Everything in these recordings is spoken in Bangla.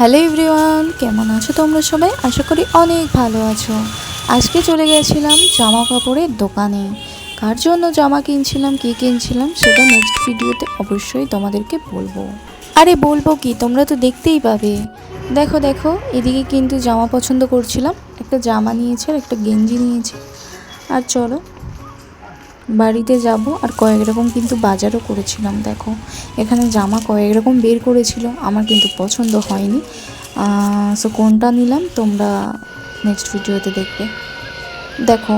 হ্যালো এভরিওয়ান, কেমন আছো তোমরা সবাই? আশা করি অনেক ভালো আছো। আজকে চলে গেছিলাম জামা কাপড়ের দোকানে। কার জন্য জামা কিনছিলাম, কী কিনছিলাম সেটা নেক্সট ভিডিওতে অবশ্যই তোমাদেরকে বলব। আরে বলব কি? তোমরা তো দেখতেই পাবে। দেখো দেখো, এদিকে কিন্তু জামা পছন্দ করছিলাম। একটা জামা নিয়েছি আর একটা গেঞ্জি নিয়েছি। আর চলো বাড়িতে যাব আর কয়েক রকম কিন্তু বাজারও করেছিলাম, দেখো। এখানে জামা কয়েক রকম বের করেছিল, আমার কিন্তু পছন্দ হয়নি। সো কোনটা নিলাম তোমরা নেক্সট ভিডিওতে দেখবে। দেখো,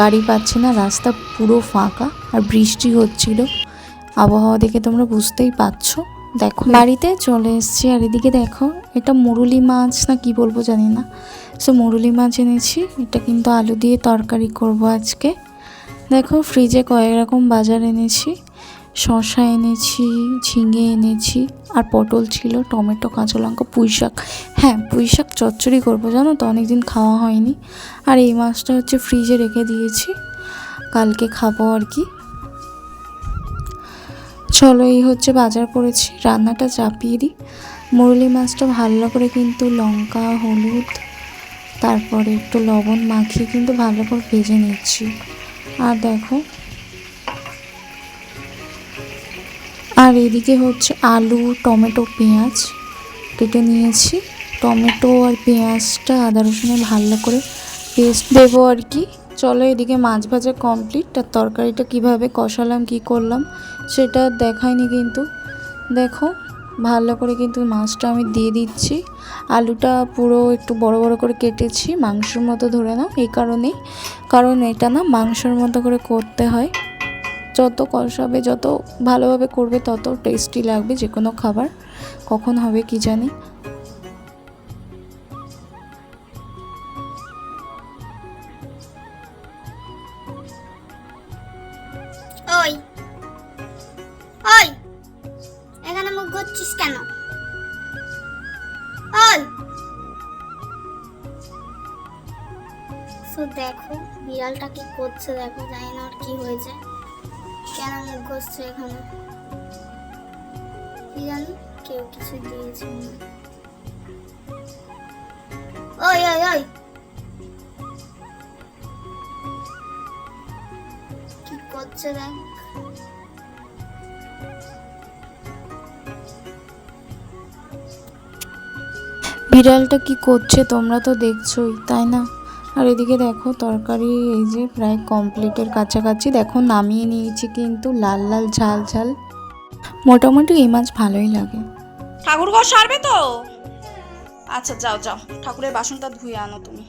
গাড়ি পাচ্ছি না, রাস্তা পুরো ফাঁকা আর বৃষ্টি হচ্ছিল। আবহাওয়া দেখে তোমরা বুঝতেই পারছ। দেখো, বাড়িতে চলে এসেছি আর এদিকে দেখো, এটা মুরুলি মাছ না কি বলব জানি না। সো মুরুলি মাছ এনেছি, এটা কিন্তু আলু দিয়ে তরকারি করব আজকে। দেখো ফ্রিজে কয়েক রকম বাজার এনেছি শশা এনেছি, ঝিঙে এনেছি, আর পটল ছিল, টমেটো, কাঁচা লঙ্কা, পুঁই শাক। হ্যাঁ পুঁই শাক চচ্চড়ি করব, জানো তো, অনেকদিন খাওয়া হয়নি। আর এই মাছটা হচ্ছে ফ্রিজে রেখে দিয়েছি, কালকে খাব আর কি। চলো, এই হচ্ছে বাজার করেছি, রান্নাটা চাপিয়ে দিই। মুরলি মাছটা ভালো করে কিন্তু লঙ্কা, হলুদ, তারপরে একটু লবণ মাখিয়ে কিন্তু ভালো করে ভেজে নিচ্ছি। আর দেখো। আর এদিকে হচ্ছে আলু, টমেটো, পেঁয়াজ কেটে নিয়েছি। টমেটো আর পেঁয়াজটা আদা রসুনে ভালো করে পেস্ট দেবো আর কি। চলো এদিকে মাছ ভাজা কমপ্লিট আর তরকারিটা কীভাবে কষালাম, কি করলাম, সেটা দেখায়নি কিন্তু। দেখো ভালো করে কিন্তু মাছটা আমি দিয়ে দিচ্ছি। আলুটা পুরো একটু বড় বড় করে কেটেছি, মাংসের মতো ধরে নাও, এই কারণেই। কারণ এটা না মাংসের মতো করে করতে হয়। যত কষাবে, যত ভালোভাবে করবে, তত টেস্টি লাগবে যে কোনো খাবার। কখন হবে কি জানি। ওই। ওই। ঘুরছিস কেন? তো দেখো, বিড়ালটা কি করছে দেখো, জানি না ওর কি হয়েছে। কেন মুখ ঘুরছে এখানে? জানি, কেউ কিছু দিয়েছে হয়। ওই ওই ওই। কি করছে দেখ। বিড়ালটা কি করছে? তোমরা তো দেখছোই তাই না? আর এদিকে দেখো তরকারি এই যে প্রায় কমপ্লিটের কাছাকাছি। দেখো নামিয়ে নিয়েছি কিন্তু লাল লাল ঝাল ঝাল। মোটামুটি এই মাছ ভালোই লাগে। ঠাকুর ঘর সারবে তো? আচ্ছা যাও যাও। ঠাকুরের বাসনটা ধুয়ে আনো তুমি।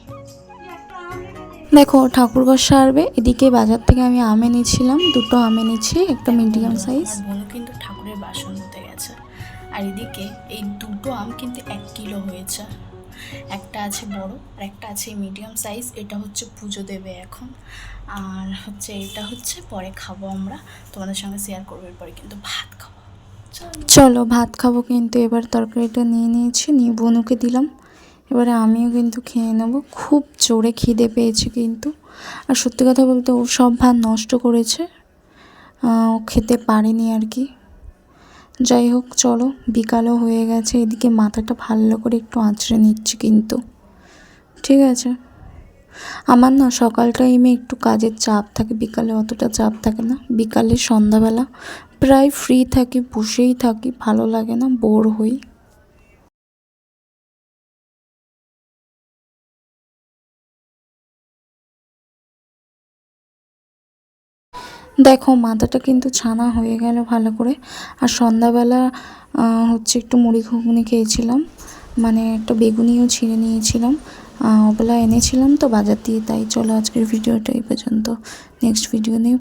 দেখো ঠাকুরঘর সারবে। এদিকে বাজার থেকে আমি আম এনেছিলাম দুটো আম এনেছি একটা মিডিয়াম সাইজ আর এদিকে এই দুটো আম কিন্তু এক কিলো হয়েছে। একটা আছে বড় আর একটা আছে মিডিয়াম সাইজ এটা হচ্ছে পুজো দেবে এখন। আর হচ্ছে এটা হচ্ছে পরে খাব আমরা। তোমাদের সঙ্গে শেয়ার করব এরপরে কিন্তু ভাত খাব। চলো, ভাত খাব কিন্তু এবার তরকারিটা নিয়ে নিয়েছি, নিয়ে বনুকে দিলাম। এবারে আমিও কিন্তু খেয়ে নেব। খুব জোরে খিদে পেয়েছে কিন্তু। আর সত্যি কথা বলতে ও সব ভাত নষ্ট করেছে। ও খেতে পারেনি আর কি। যাই হোক চলো, বিকালও হয়ে গেছে, এদিকে মাথাটা ভালো করে একটু আঁচড়ে নিচ্ছি কিন্তু। ঠিক আছে। আমার না সকাল টাইমে একটু কাজের চাপ থাকে, বিকালে অতটা চাপ থাকে না। বিকালে সন্ধ্যাবেলা প্রায় ফ্রি থাকি, বসেই থাকি, ভালো লাগে না বোর হই। দেখো, মাথাটা কিন্তু ছানা হয়ে গেল ভালো করে। আর সন্ধ্যাবেলা হচ্ছে একটু মুড়ি ঘুগনি খেয়েছিলাম। মানে একটা বেগুনিও ছিঁড়ে নিয়েছিলাম। ওগুলো এনেছিলাম তো বাজার দিয়ে, তাই চলো আজকের ভিডিওটা এই পর্যন্ত। নেক্সট ভিডিও নিয়ে